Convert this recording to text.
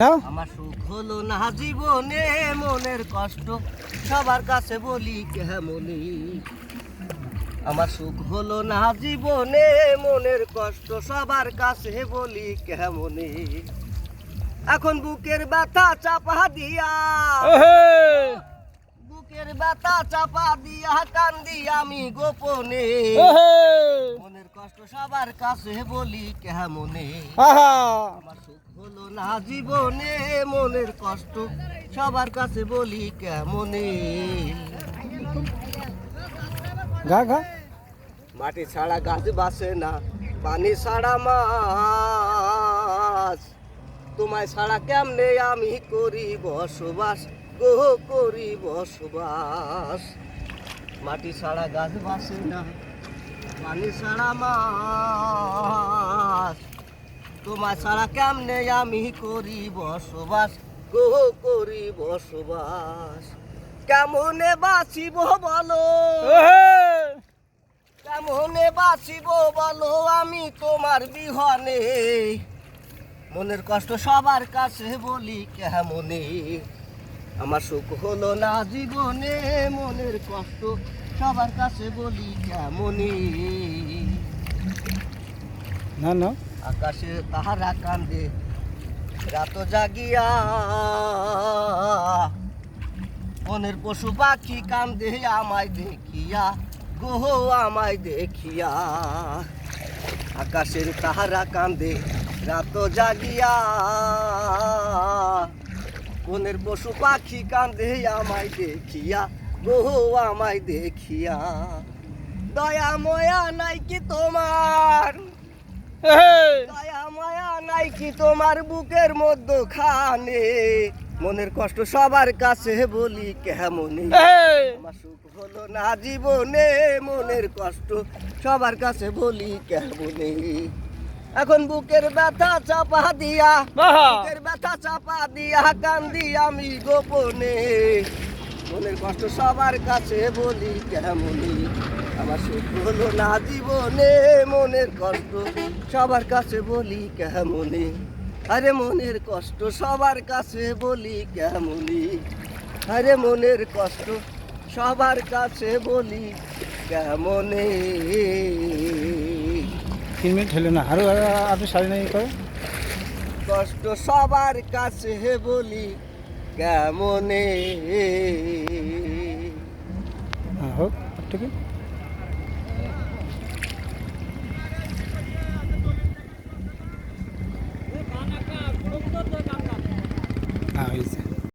আমার সুখ হলো না জীবনে মনের কষ্ট সবার কাছে বলি কেমনি? আমার সুখ হলো না জীবনে মনের কষ্ট সবার কাছে বলি কেমনি? এখন বুকের ব্যথা চাপা দিয়া বুকের ব্যথা চাপা দিয়া কান্দি আমি গোপনে। মনের কষ্ট সবার কাছে বলি কেমনে? আমার সুখ হলো না জীবনে মনের কষ্ট সবার কাছে বলি কেমনে? গা গা। মাটি ছাড়া গাছ বাসে না পানি ছাড়া মাছ। তোমায় ছাড়া কেমনে আমি করি বসবাস গো করি বসবাস। মাটি ছাড়া গাছ বাসে না পানি ছাড়া মাছ তোমার ছাড়া কেমনে আমি করি বসবাস? গো করি বসবাস। কেমনে বাঁচিব বলো? কেমনে বাঁচিব বলো আমি তোমার বিহনে? মনের কষ্ট সবার কাছে বলি কেমনে? আমার সুখ হলো না জীবনে মনের কষ্ট সবার কাছে বলি কেমনে না না। আকাশে তাহারা কান্দে রাত জাগিয়া। মনের পশু পাখি কান্দে আমায় দেখিয়া গোহ আমায় দেখিয়া। আকাশের তাহারা কান্দে রাত জাগিয়া। মনের পশু পাখি কান্দে আমায় দেখিয়া গোহ আমায় দেখিয়া। দয়া ময়া নাই কি তোমার? দয়া মায়া নাই কি তোমার বুকের মধ্য খানে মনের কষ্ট সবার কাছে বলি কেমনে? আমার সুখ হলো না জীবনে মনের কষ্ট সবার কাছে বলি কেমনে? এখন বুকের ব্যথা চাপা দিয়া বুকের ব্যথা চাপা দিয়া কান্দি আমি গোপনে। মনের কষ্ট সবার কাছে বলি কেমনি আমার সুখ হলো না জীবনে মনের কষ্ট সবার কাছে বলি কেমনি আরে মনের কষ্ট সবার কাছে বলি কেমনি আরে মনের কষ্ট সবার কাছে বলি কেমনে তিন মিনিট হলো না আরও আপনি সাড়ে নাই করে কষ্ট সবার কাছে বলি কেমনে? হ্যাঁ হোক ঠিক